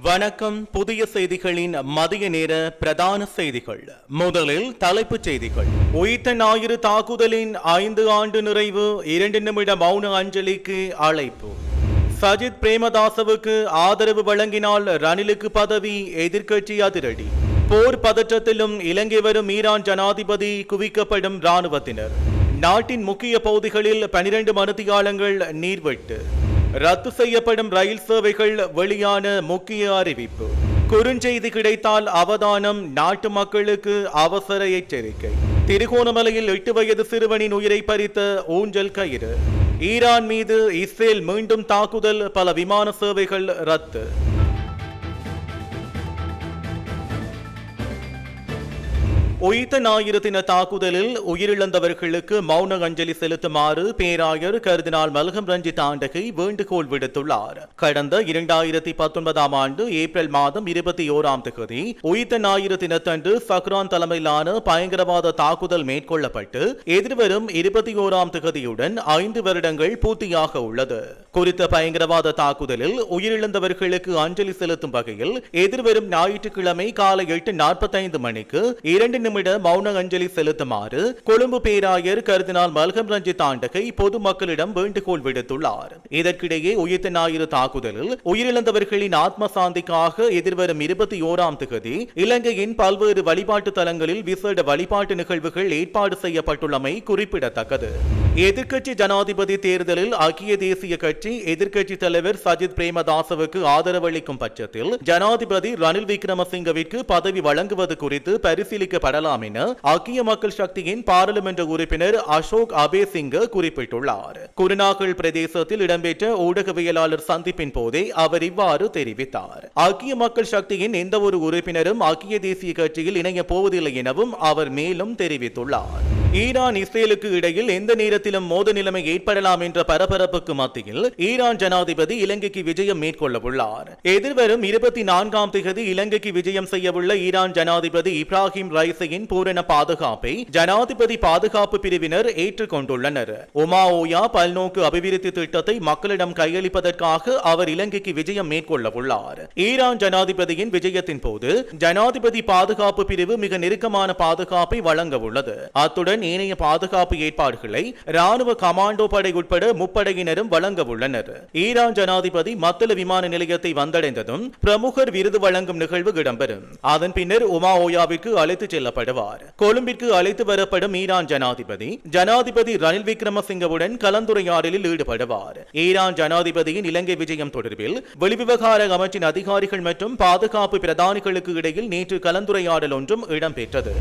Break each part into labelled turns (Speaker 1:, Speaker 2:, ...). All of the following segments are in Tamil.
Speaker 1: வணக்கம். புதிய செய்திகளின் மதிய நேர பிரதான செய்திகள். முதலில் தலைப்புச் செய்திகள். உயிர்த்த ஞாயிறு தாக்குதலின் ஐந்து ஆண்டு நிறைவு. இரண்டு நிமிட மௌன அஞ்சலிக்கு அழைப்பு. சஜித் பிரேமதாசவுக்கு ஆதரவு வழங்கினால் ரணிலுக்கு பதவி எதிர்க்கட்சி அதிரடி. போர் பதற்றத்திலும் இலங்கை வரும் ஈரான் ஜனாதிபதி குவிக்கப்படும் ராணுவத்தினர் நாட்டின் முக்கிய பகுதிகளில் பனிரெண்டு மனுத்தியாளங்கள் நீர்வெட்டு. ரத்து செய்யப்படும் ரயில் சேவைகள் வெளியான முக்கிய அறிவிப்பு. குறுஞ்செய்தி கிடைத்தால் அவதானம் நாட்டு மக்களுக்கு அவசர எச்சரிக்கை. திருகோணமலையில் எட்டு வயது சிறுவனின் உயிரை பறித்த ஊஞ்சல் கயிறு. ஈரான் மீது இஸ்ரேல் மீண்டும் தாக்குதல் பல விமான சேவைகள் ரத்து. உயிர்த்த ஞாயிறு தின தாக்குதலில் உயிரிழந்தவர்களுக்கு மௌன அஞ்சலி செலுத்துமாறு பேராயர் கருதினால் மல்கம் ரஞ்சித் ஆண்டகை வேண்டுகோள் விடுத்துள்ளார். கடந்த இரண்டாயிரத்தி பத்தொன்பதாம் ஆண்டு ஏப்ரல் மாதம் இருபத்தி ஓராம் தேதி உயிர்த்த ஞாயிறு தினத்தன்று சக்ரான் தலைமையிலான பயங்கரவாத தாக்குதல் மேற்கொள்ளப்பட்டு எதிர்வரும் இருபத்தி ஓராம் தேதியுடன் ஐந்து வருடங்கள் பூர்த்தியாக உள்ளது. குறித்த பயங்கரவாத தாக்குதலில் உயிரிழந்தவர்களுக்கு அஞ்சலி செலுத்தும் வகையில் எதிர்வரும் ஞாயிற்றுக்கிழமை காலை எட்டு நாற்பத்தைந்து மணிக்கு இரண்டு நிமிட மௌன அஞ்சலி செலுத்துமாறு கொழும்பு பேராயர் கருதினால் மல்கம் ரஞ்சித் ஆண்டகை பொதுமக்களிடம் வேண்டுகோள் விடுத்துள்ளார். இதற்கிடையே உயிர்த்த ஞாயிறு தாக்குதலில் உயிரிழந்தவர்களின் ஆத்ம சாந்திக்காக எதிர்வரும் இருபத்தி ஓராம் தேதி இலங்கையின் பல்வேறு வழிபாட்டு தலங்களில் விசேட வழிபாட்டு நிகழ்வுகள் ஏற்பாடு செய்யப்பட்டுள்ளமை குறிப்பிடத்தக்கது. எதிர்க்கட்சி ஜனாதிபதி தேர்தலில் ஐக்கிய தேசிய கட்சி எதிர்க்கட்சி தலைவர் சஜித் பிரேமதாசவுக்கு ஆதரவளிக்கும் பட்சத்தில் ஜனாதிபதி ரணில் விக்ரமசிங்கவிற்கு பதவி வழங்குவது குறித்து பரிசீலிக்கப்படலாம் என ஐக்கிய மக்கள் சக்தியின் பாராளுமன்ற உறுப்பினர் அசோக் அபேசிங்க குறிப்பிட்டுள்ளார். குருநாகல் பிரதேசத்தில் இடம்பெற்ற ஊடகவியலாளர் சந்திப்பின் போதே அவர் இவ்வாறு தெரிவித்தார். ஐக்கிய மக்கள் சக்தியின் எந்த ஒரு உறுப்பினரும் ஐக்கிய தேசிய கட்சியில் இணைய போவதில்லை எனவும் அவர் மேலும் தெரிவித்துள்ளார். ஈரான் இஸ்ரேலுக்கு இடையில் எந்த நேரத்திலும் மோத நிலைமை ஏற்படலாம் என்ற பரபரப்புக்கு மத்தியில் ஈரான் ஜனாதிபதி இலங்கைக்கு விஜயம் மேற்கொள்ள உள்ளார் எதிர்வரும் இருபத்தி நான்காம் தேதி இலங்கைக்கு விஜயம் செய்யவுள்ள ஈரான் ஜனாதிபதி இப்ராஹிம் ரைசையின் பூரண பாதுகாப்பை ஜனாதிபதி பாதுகாப்பு பிரிவினர் ஏற்றுக்கொண்டுள்ளனர். உமா ஓயா பல்நோக்கு அபிவிருத்தி திட்டத்தை மக்களிடம் கையளிப்பதற்காக அவர் இலங்கைக்கு விஜயம் மேற்கொள்ள உள்ளார் ஈரான் ஜனாதிபதியின் விஜயத்தின் போது ஜனாதிபதி பாதுகாப்பு பிரிவு மிக நெருக்கமான பாதுகாப்பை வழங்க உள்ளது அத்துடன் ஏனைய பாதுகாப்பு ஏற்பாடுகளை ராணுவ கமாண்டோ படை உட்பட முப்படையினரும் வழங்க உள்ளனர். ஈரான் ஜனாதிபதி மத்தள விமான நிலையத்தை வந்தடைந்ததும் பிரமுகர் விருது வழங்கும் நிகழ்வு இடம்பெறும். அதன் பின்னர் உமா ஓயாவிற்கு அழைத்துச் செல்லப்படுவார். கொழும்பிற்கு அழைத்து வரப்படும் ஈரான் ஜனாதிபதி ஜனாதிபதி ரணில் விக்ரமசிங்கவுடன் கலந்துரையாடலில் ஈடுபடுவார். ஈரான் ஜனாதிபதியின் இலங்கை விஜயம் தொடர்பில் வெளிவிவகார அமைச்சின் அதிகாரிகள் மற்றும் பாதுகாப்பு பிரதானிகளுக்கு இடையில் நேற்று கலந்துரையாடல் ஒன்றும் இடம்பெற்றது.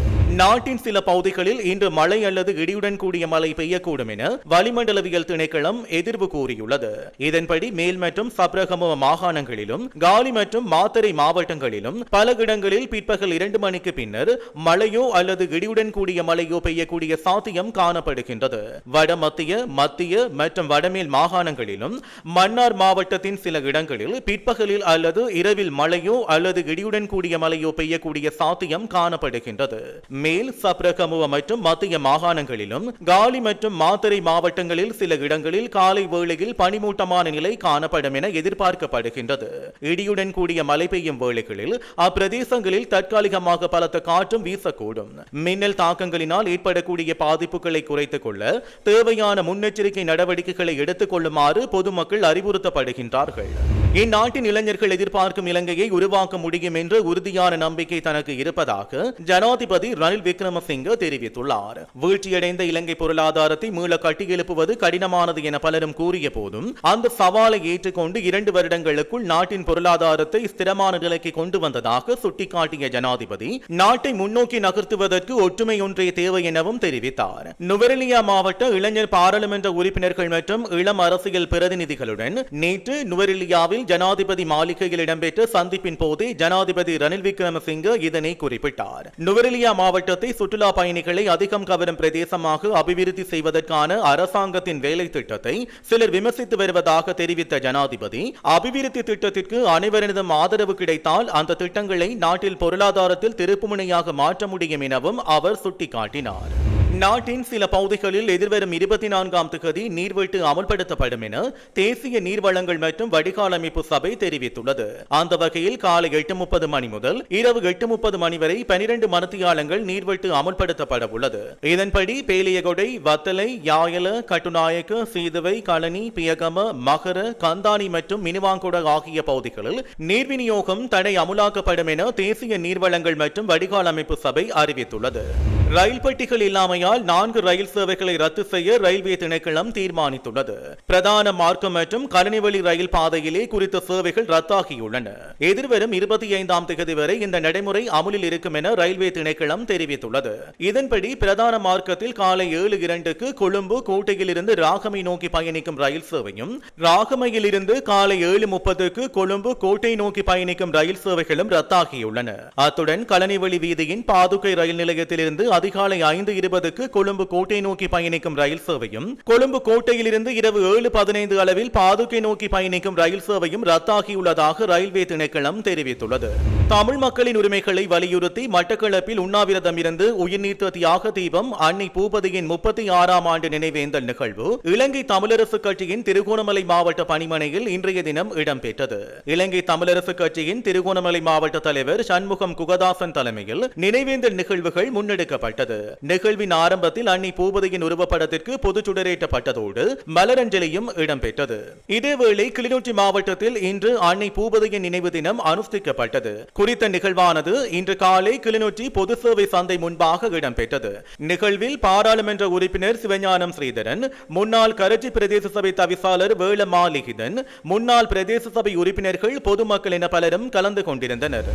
Speaker 1: நாட்டின் சில பகுதிகளில் இன்று மழை மழை அல்லது இடியுடன் கூடிய மழை பெய்யக்கூடும் என வளிமண்டலவியல் திணைக்களம் எதிர்வு கூறியுள்ளது. இதன்படி மேல் மற்றும் சப்ரகமுவ மாகாணங்களிலும் காலி மற்றும் மாத்தரை மாவட்டங்களிலும் பல இடங்களில் பிற்பகல் இரண்டு மணிக்கு பின்னர் மழையோ அல்லது இடியுடன் கூடிய மழையோ பெய்யக்கூடிய சாத்தியம் காணப்படுகின்றது. வட மத்திய மத்திய மற்றும் வடமேல் மாகாணங்களிலும் மன்னார் மாவட்டத்தின் சில இடங்களில் பிற்பகலில் அல்லது இரவில் மழையோ அல்லது இடியுடன் கூடிய மழையோ பெய்யக்கூடிய சாத்தியம் காணப்படுகின்றது. மேல் சப்ரகமுவ மற்றும் மத்திய மாகாணங்களிலும் காலி மற்றும் மாத்தறை மாவட்டங்களில் சில இடங்களில் காலை வேளையில் பனிமூட்டமான நிலை காணப்படும் என எதிர்பார்க்கப்படுகின்றது. இடியுடன் கூடிய மழை பெய்யும் வேளைகளில் அப்பிரதேசங்களில் தற்காலிகமாக பலத்த காற்றும் வீசக்கூடும். மின்னல் தாக்கங்களினால் ஏற்படக்கூடிய பாதிப்புகளை குறைத்துக் கொள்ள தேவையான முன்னெச்சரிக்கை நடவடிக்கைகளை எடுத்துக் கொள்ளுமாறு பொதுமக்கள் அறிவுறுத்தப்படுகின்றார்கள். இந்நாட்டின் இளைஞர்கள் எதிர்பார்க்கும் இலங்கையை உருவாக்க முடியும் என்ற உறுதியான நம்பிக்கை தனக்கு இருப்பதாக ஜனாதிபதி ரணில் விக்ரமசிங்க தெரிவித்துள்ளார். வீழ்ச்சியடைந்த இலங்கை பொருளாதாரத்தை மீள கட்டியெழுப்புவது கடினமானது என பலரும் கூறிய போதும் அந்த சவாலை ஏற்றுக்கொண்டு இரண்டு வருடங்களுக்குள் நாட்டின் பொருளாதாரத்தை ஸ்திரமான நிலைக்கு கொண்டு வந்ததாக சுட்டிக்காட்டிய ஜனாதிபதி நாட்டை முன்னோக்கி நகர்த்துவதற்கு ஒற்றுமை ஒன்றே தேவை எனவும் தெரிவித்தார். நுவரெலியா மாவட்ட இளைஞர் பாராளுமன்ற உறுப்பினர்கள் மற்றும் இளம் அரசியல் பிரதிநிதிகளுடன் நேற்று நுவரெலியாவில் ஜனாதிபதி மாளிகையில் இடம்பெற்ற சந்திப்பின் போதே ஜனாதிபதி ரணில் விக்ரமசிங்க இதனை குறிப்பிட்டார். நுவரெலியா மாவட்டத்தை சுற்றுலா பயணிகளை அதிகம் கவரும் பிரதேசமாக அபிவிருத்தி செய்வதற்கான அரசாங்கத்தின் வேலை திட்டத்தை சிலர் விமர்சித்து வருவதாக தெரிவித்த ஜனாதிபதி அபிவிருத்தி திட்டத்திற்கு அனைவரினதும் ஆதரவு கிடைத்தால் அந்த திட்டங்களை நாட்டில் பொருளாதாரத்தில் திருப்புமுனையாக மாற்ற முடியும் எனவும் அவர் சுட்டிக்காட்டினார். நாட்டின் சில பகுதிகளில் எதிர்வரும் இருபத்தி நான்காம் தேதி நீர்வெட்டு அமல்படுத்தப்படும் என தேசிய நீர்வளங்கள் மற்றும் வடிகால் அமைப்பு சபை தெரிவித்துள்ளது. அந்த வகையில் காலை எட்டு முப்பது மணி முதல் இரவு எட்டு முப்பது மணி வரை பனிரெண்டு மனத்தியாலங்கள் நீர்வெட்டு அமல்படுத்தப்பட உள்ளது. இதன்படி பேலியகொடை வத்தலை யாயல கட்டுநாயக்க சீதுவை களனி பியகம மகர கந்தானி மற்றும் மினுவாங்குட ஆகிய பகுதிகளில் நீர் விநியோகம் தடை அமுலாக்கப்படும் என தேசிய நீர்வளங்கள் மற்றும் வடிகால் அமைப்பு சபை அறிவித்துள்ளது. ரயில் பெட்டிகள் இல்லாமல் ஆணையால் நான்கு ரயில் சேவைகளை ரத்து செய்ய ரயில்வே திணைக்களம் தீர்மானித்துள்ளது. பிரதான மார்க்கம் மற்றும் கலனிவழி ரயில் பாதையிலே குறித்த சேவைகள் ரத்தாகியுள்ளன. எதிர்வரும் இருபத்தி ஐந்தாம் தேதி வரை இந்த நடைமுறை அமுலில் இருக்கும் என ரயில்வே திணைக்களம் தெரிவித்துள்ளது. இதன்படி பிரதான மார்க்கத்தில் காலை ஏழு இரண்டுக்கு கொழும்பு கோட்டையில் இருந்து ராகமை நோக்கி பயணிக்கும் ரயில் சேவையும் ராகமையில் இருந்து காலை ஏழு முப்பதுக்கு கொழும்பு கோட்டை நோக்கி பயணிக்கும் ரயில் சேவைகளும் ரத்தாகியுள்ளன. அத்துடன் கலனிவழி வீதியின் பாதுகை ரயில் நிலையத்திலிருந்து அதிகாலை ஐந்து இருபது இருபதுக்கு கொழும்பு கோட்டை நோக்கி பயணிக்கும் ரயில் சேவையும் கொழும்பு கோட்டையிலிருந்து இரவு ஏழு பதினைந்து அளவில் பாதுகை நோக்கி பயணிக்கும் ரயில் சேவையும் ரத்தாகியுள்ளதாக ரயில்வே திணைக்களம் தெரிவித்துள்ளது. தமிழ் மக்களின் உரிமைகளை வலியுறுத்தி மட்டக்களப்பில் உண்ணாவிரதம் இருந்து உயிர்நீத்த தியாக தீபம் அன்னை பூபதியின் முப்பத்தி ஆறாம் ஆண்டு நினைவேந்தல் நிகழ்வு இலங்கை தமிழரசு கட்சியின் திருகோணமலை மாவட்ட பணிமனையில் இன்றைய தினம் இடம்பெற்றது. இலங்கை தமிழரசு கட்சியின் திருகோணமலை மாவட்ட தலைவர் சண்முகம் குகதாசன் தலைமையில் நினைவேந்தல் நிகழ்வுகள் முன்னெடுக்கப்பட்டது. நிகழ்வின் ஆரம்பத்தில் அன்னை பூபதியின் உருவப்படத்திற்கு பொது சுடரேற்றப்பட்டதோடு மலரஞ்சலியும் இடம்பெற்றது. இதேவேளை கிளிநொச்சி மாவட்டத்தில் இன்று அன்னை பூபதியின் நினைவு தினம் அனுஷ்டிக்கப்பட்டது. குறித்த நிகழ்வானது இன்று காலை கிளிநொச்சி பொது சேவை சந்தை முன்பாக இடம்பெற்றது. நிகழ்வில் பாராளுமன்ற உறுப்பினர் சிவஞானம் ஸ்ரீதரன் முன்னாள் கரட்சி பிரதேச சபை தவிசாளர் வேள மாலிகிதன் முன்னாள் பிரதேச சபை உறுப்பினர்கள் பொதுமக்கள் என பலரும் கலந்து கொண்டிருந்தனர்.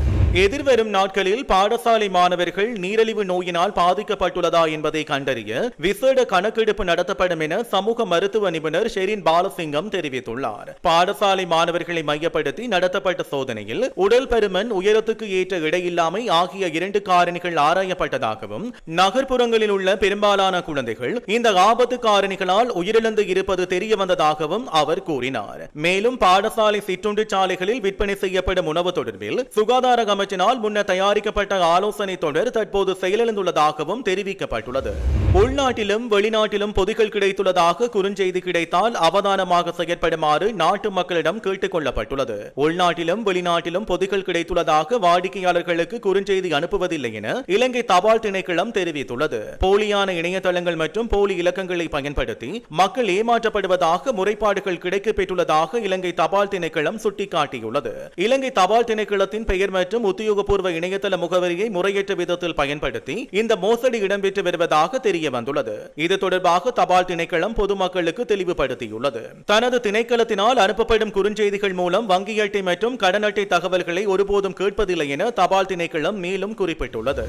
Speaker 1: எதிர்வரும் நாட்களில் பாடசாலை மாணவர்கள் நீரழிவு நோயினால் பாதிக்கப்பட்டுள்ளதா என்பதை கண்டறிய விசேட கணக்கெடுப்பு நடத்தப்படும் என சமூக மருத்துவ நிபுணர் ஷெரின் பாலசிங்கம் தெரிவித்துள்ளார். பாடசாலை மாணவர்களை மையப்படுத்தி நடத்தப்பட்ட சோதனையில் உடல் பருமன் உயரத்துக்கு ஏற்ற இடையில்லாமை ஆகிய இரண்டு காரணிகள் ஆராயப்பட்டதாகவும் நகர்ப்புறங்களில் உள்ள பெரும்பாலான குழந்தைகள் இந்த ஆபத்து காரணிகளால் உயிரிழந்து இருப்பது தெரிய வந்ததாகவும் அவர் கூறினார். மேலும் பாடசாலை சிற்றுண்டு சாலைகளில் விற்பனை செய்யப்படும் உணவு தொடர்பில் சுகாதார அமைச்சினால் முன்னர் தயாரிக்கப்பட்ட ஆலோசனை தொடர் தற்போது செயலிழந்துள்ளதாகவும் தெரிவிக்கப்பட்டுள்ளது. உள்நாட்டிலும் வெளிநாட்டிலும் பொதிகள் கிடைத்துள்ளதாக குறுஞ்செய்தி கிடைத்தால் அவதானமாக செயற்படுமாறு நாட்டு மக்களிடம் கேட்டுக் கொள்ளப்பட்டுள்ளது. உள்நாட்டிலும் வெளிநாட்டிலும் பொதிகள் கிடைத்துள்ளதாக வாடிக்கையாளர்களுக்கு குறுஞ்செய்தி அனுப்புவதில்லை என இலங்கை தபால் திணைக்களம் தெரிவித்துள்ளது. போலியான இணையதளங்கள் மற்றும் போலி இலக்கங்களை பயன்படுத்தி மக்கள் ஏமாற்றப்படுவதாக முறைப்பாடுகள் கிடைக்கப் பெற்றுள்ளதாக இலங்கை தபால் திணைக்களம் சுட்டிக்காட்டியுள்ளது. இலங்கை தபால் திணைக்களத்தின் பெயர் மற்றும் உத்தியோகபூர்வ இணையதள முகவரியை முறையற்ற விதத்தில் பயன்படுத்தி இந்த மோசடி இடம்பெற்று வருவது வருவதாக தெரிய வந்துள்ளது. இது தொடர்பாக தபால் திணைக்களம் பொதுமக்களுக்கு தெளிவுபடுத்தியுள்ளது. தனது திணைக்களத்தினால் அனுப்பப்படும் குறுஞ்செய்திகள் மூலம் வங்கி அட்டை மற்றும் கடன் அட்டை தகவல்களை ஒருபோதும் கேட்பதில்லை என தபால் திணைக்களம் மேலும் குறிப்பிட்டுள்ளது.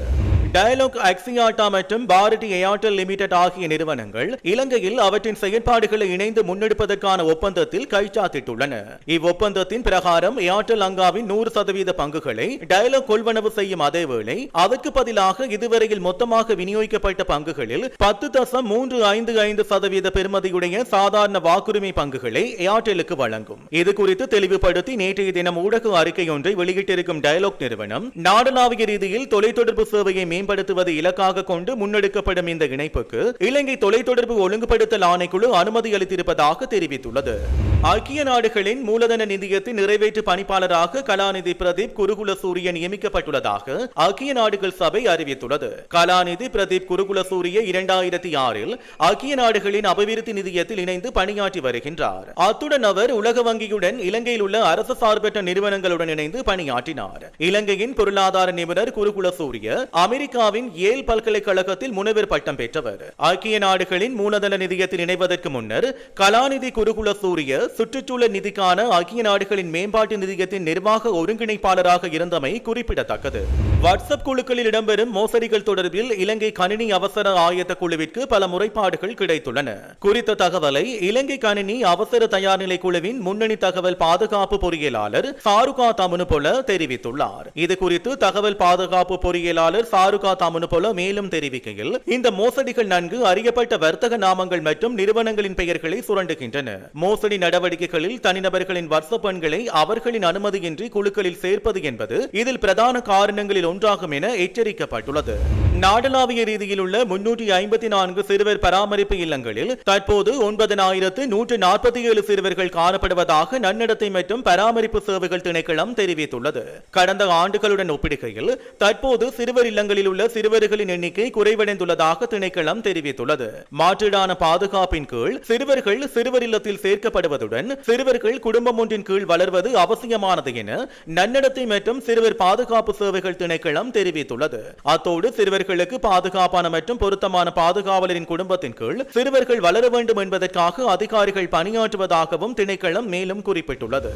Speaker 1: டயலாக் அக்சியாட்டா மற்றும் பாரதி ஏர்டெல் லிமிடெட் ஆகிய நிறுவனங்கள் இலங்கையில் அவற்றின் செயற்பாடுகளை இணைந்து முன்னெடுப்பதற்கான ஒப்பந்தத்தில் கைச்சாத்திட்டுள்ளன. இவ்வொப்பந்தத்தின் பிரகாரம் ஏர்டெல் அங்காவின் நூறு சதவீத பங்குகளை டயலாக் கொள்வனவு செய்யும் அதேவேளை அதற்கு பதிலாக இதுவரையில் மொத்தமாக விநியோகிக்கப்பட்ட பங்குகளில் பத்து தசம் மூன்று ஐந்து ஐந்து சதவீத பெருமதியுடைய சாதாரண வாக்குரிமை பங்குகளை ஏர்டெலுக்கு வழங்கும். இது குறித்து தெளிவுபடுத்தி நேற்றைய தினம் ஊடக அறிக்கை ஒன்றை வெளியிட்டிருக்கும் டயலாக் நிறுவனம் நாடளாவிய ரீதியில் தொலைத்தொடர்பு சேவையை மேம்படுத்துவதை இலக்காக கொண்டு முன்னெடுக்கப்படும் இந்த இணைப்புக்கு இலங்கை தொலைத்தொடர்பு ஒழுங்குபடுத்தல் ஆணைக்குழு அனுமதி அளித்திருப்பதாக தெரிவித்துள்ளது. ஐக்கிய நாடுகளின் மூலதன நிதியத்தின் நிறைவேற்று பணிப்பாளராக கலாநிதி பிரதீப் குருகுல சூரிய நியமிக்கப்பட்டுள்ளதாக ஐக்கிய நாடுகள் சபை அறிவித்துள்ளது. கலாநிதி பிரதீப் குருகுல சூரிய இரண்டாயிரத்தி ஆறில் ஐக்கிய நாடுகளின் அபிவிருத்தி நிதியத்தில் இணைந்து பணியாற்றி வருகின்றார். அத்துடன் அவர் உலக வங்கியுடன் இலங்கையில் உள்ள அரசு சார்பற்ற நிறுவனங்களுடன் இணைந்து பணியாற்றினார். இலங்கையின் பொருளாதார நிபுணர் குருகுல சூரிய அமெரிக்க அமெரிக்காவின் ஏல் பல்கலைக்கழகத்தில் முனைவர் பட்டம் பெற்றவர். ஐக்கிய நாடுகளின் மூலதன நிதியத்தில் இணைவதற்கு முன்னர் கலாநிதி குருகுல சூரிய சுற்றுச்சூழல் நிதிக்கான ஐக்கிய நாடுகளின் மேம்பாட்டு நிதியத்தின் நிர்வாக ஒருங்கிணைப்பாளராக இருந்தமை குறிப்பிடத்தக்கது. வாட்ஸ்அப் குழுக்களில் இடம்பெறும் மோசடிகள் தொடர்பில் இலங்கை கணினி அவசர ஆயத்த குழுவிற்கு பல முறைப்பாடுகள் கிடைத்துள்ளன. குறித்த தகவலை இலங்கை கணினி அவசர தயார்நிலை குழுவின் முன்னணி தகவல் பாதுகாப்பு பொறியியலாளர் சாருகா தமுனுபொல தெரிவித்துள்ளார். இது குறித்து தகவல் பாதுகாப்பு பொறியியலாளர் சாரு சாருகா தாமனுபோல மேலும் தெரிவிக்கையில் இந்த மோசடிகள் நன்கு அறியப்பட்ட வர்த்தக நாமங்கள் மற்றும் நிறுவனங்களின் பெயர்களை சுரண்டுகின்றன. மோசடி நடவடிக்கைகளில் தனிநபர்களின் வாட்ஸ்அப் பெண்களை அவர்களின் அனுமதியின்றி குழுக்களில் சேர்ப்பது என்பது இதில் பிரதான காரணங்களில் ஒன்றாகும் என எச்சரிக்கப்பட்டுள்ளது. நாடளாவிய ரீதியில் உள்ள முன்னூற்றி ஐம்பத்தி நான்கு சிறுவர் பராமரிப்பு இல்லங்களில் தற்போது ஒன்பதனாயிரத்து நூற்று நாற்பத்தி ஏழு சிறுவர்கள் காணப்படுவதாக நன்னடத்தை மற்றும் பராமரிப்பு சேவைகள் திணைக்களம் தெரிவித்துள்ளது. கடந்த ஆண்டுகளுடன் ஒப்பிடுகையில் தற்போது சிறுவர் இல்லங்களில் உள்ள சிறுவர்களின் எண்ணிக்கை குறைவடைந்துள்ளதாக திணைக்களம் தெரிவித்துள்ளது. மாற்றீடான பாதுகாப்பின் கீழ் சிறுவர்கள் சிறுவர் இல்லத்தில் சேர்க்கப்படுவதுடன் சிறுவர்கள் குடும்பம் ஒன்றின் கீழ் வளர்வது அவசியமானது என நன்னடத்தை மற்றும் சிறுவர் பாதுகாப்பு சேவைகள் திணைக்களம் தெரிவித்துள்ளது. அத்தோடு சிறுவர்களுக்கு பாதுகாப்பான மற்றும் பொருத்தமான பாதுகாவலரின் குடும்பத்தின் கீழ் சிறுவர்கள் வளர வேண்டும் என்பதற்காக அதிகாரிகள் பணியாற்றுவதாகவும் திணைக்களம் மேலும் குறிப்பிட்டுள்ளது.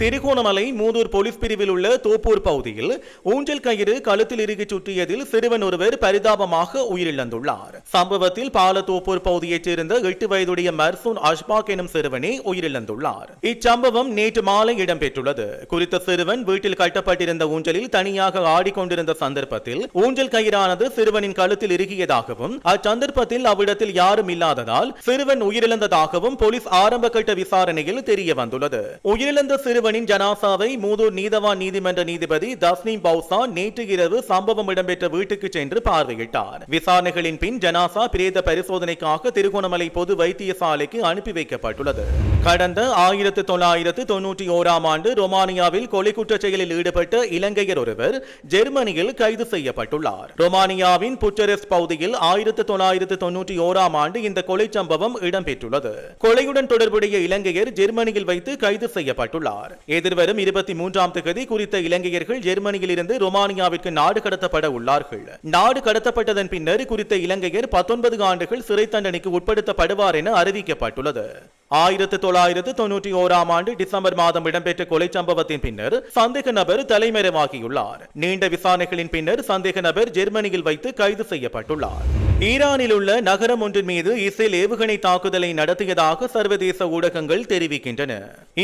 Speaker 1: திருகோணமலை மூதூர் போலீஸ் பிரிவில் உள்ள தோப்பூர் பகுதியில் ஊஞ்சல் கயிறு கழுத்தில் இறுகி சுற்றியதில் சிறுவன் ஒருவர் பரிதாபமாக உயிரிழந்துள்ளார். சம்பவத்தில் பாலத்தோப்பூர் பகுதியைச் சேர்ந்த எட்டு வயதுடைய மர்சூன் அஷ்பாக் எனும் சிறுவனே உயிரிழந்துள்ளார். இச்சம்பவம் நேற்று மாலை இடம்பெற்றுள்ளது. குறித்த சிறுவன் வீட்டில் கட்டப்பட்டிருந்த ஊஞ்சலில் தனியாக ஆடிக்கொண்டிருந்த சந்தர்ப்பத்தில் ஊஞ்சல் கயிறானது சிறுவனின் கழுத்தில் இறுகியதாகவும் அச்சந்தர்ப்பத்தில் அவ்விடத்தில் யாரும் இல்லாததால் சிறுவன் உயிரிழந்ததாகவும் போலீஸ் ஆரம்ப கட்ட விசாரணையில் தெரிய வந்துள்ளது உயிரிழந்த சிறுவன் சிறுவனின் ஜனாசாவை மூதூர் நீதவான் நீதிமன்ற நீதிபதி தஸ்னீம் பவுசா நேற்று இரவு சம்பவம் இடம்பெற்ற வீட்டுக்கு சென்று பார்வையிட்டார். விசாரணைகளின் பின் ஜனாசா பிரேத பரிசோதனைக்காக திருகோணமலை பொது வைத்தியசாலைக்கு அனுப்பி வைக்கப்பட்டுள்ளது. கடந்த ஆயிரத்து தொள்ளாயிரத்து தொன்னூற்றி ஓராம் ஆண்டு ரொமானியாவில் கொலை குற்றச் செயலில் ஈடுபட்ட இலங்கையர் ஒருவர் ஜெர்மனியில் கைது செய்யப்பட்டுள்ளார். ரொமானியாவின் புட்டரெஸ் பகுதியில் ஆயிரத்து தொள்ளாயிரத்து தொன்னூற்றி ஓராம் ஆண்டு இந்த கொலை சம்பவம் இடம்பெற்றுள்ளது. கொலையுடன் தொடர்புடைய இலங்கையர் ஜெர்மனியில் வைத்து கைது செய்யப்பட்டுள்ளார். எதிர்வரும் இருபத்தி மூன்றாம் தேதி குறித்த இலங்கையர்கள் ஜெர்மனியில் இருந்து ரொமானியாவிற்கு நாடு கடத்தப்பட உள்ளார்கள். நாடு கடத்தப்பட்டதன் பின்னர் குறித்த இலங்கையர் பத்தொன்பது ஆண்டுகள் சிறை தண்டனைக்கு உட்படுத்தப்படுவார் என அறிவிக்கப்பட்டுள்ளது. ஆயிரத்தி தொள்ளாயிரத்து தொன்னூற்றி ஓராம் ஆண்டு டிசம்பர் மாதம் இடம்பெற்ற கொலை சம்பவத்தின் பின்னர் சந்தேக நபர் தலைமறைவாகியுள்ளார். நீண்ட விசாரணைகளின் பின்னர் சந்தேக நபர் ஜெர்மனியில் வைத்து கைது செய்யப்பட்டுள்ளார். ஈரானில் உள்ள நகரம் ஒன்றின் மீது இஸ்ரேல் ஏவுகணை தாக்குதலை நடத்தியதாக சர்வதேச ஊடகங்கள் தெரிவிக்கின்றன.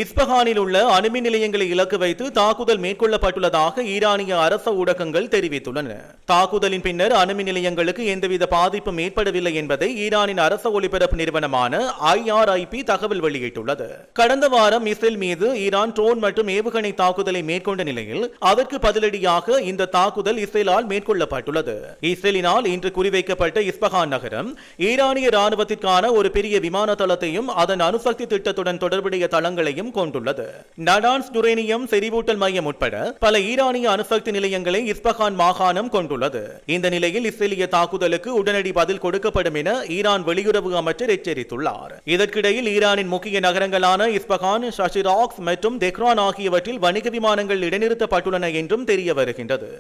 Speaker 1: இஸ்பஹானில் உள்ள அணுமின் நிலையங்களை இலக்கு வைத்து தாக்குதல் மேற்கொள்ளப்பட்டுள்ளதாக ஈரானிய அரச ஊடகங்கள் தெரிவித்துள்ளன. தாக்குதலின் பின்னர் அணுமின் நிலையங்களுக்கு எந்தவித பாதிப்பும் ஏற்படவில்லை என்பதை ஈரானின் அரச ஒளிபரப்பு நிறுவனமான ஐஆர்ஐபி தகவல் வெளியிட்டுள்ளது. கடந்த வாரம் இஸ்ரேல் மீது ஈரான் ட்ரோன் மற்றும் ஏவுகணை தாக்குதலை மேற்கொண்ட நிலையில் அதற்கு பதிலடியாக இந்த தாக்குதல் இஸ்ரேலால் மேற்கொள்ளப்பட்டுள்ளது. இஸ்ரேலினால் இன்று குறிவைக்கப்பட்ட இஸ்பஹான் நகரம் ஈரானிய ராணுவத்திற்கான ஒரு பெரிய விமான தளத்தையும் அதன் அணுசக்தி திட்டத்துடன் தொடர்புடைய தளங்களையும் கொண்டுள்ளது. நடான்ஸ் டுரேனியம் செறிவூட்டல் மையம் உட்பட பல ஈரானிய அணுசக்தி நிலையங்களை இஸ்பஹான் மாகாணம் கொண்டுள்ளது. இந்த நிலையில் இஸ்ரேலிய தாக்குதலுக்கு உடனடி பதில் கொடுக்கப்படும் என ஈரான் வெளியுறவு அமைச்சர் எச்சரித்துள்ளார். இதற்கிடையில் ஈரானின் முக்கிய நகரங்களான இஸ்பஹான் ஷஷிராக்ஸ் மற்றும் தெஹ்ரான் ஆகியவற்றில் வணிக விமானங்கள் இடைநிறுத்தப்பட்டுள்ளன என்றும் தெரிய வருகின்றது.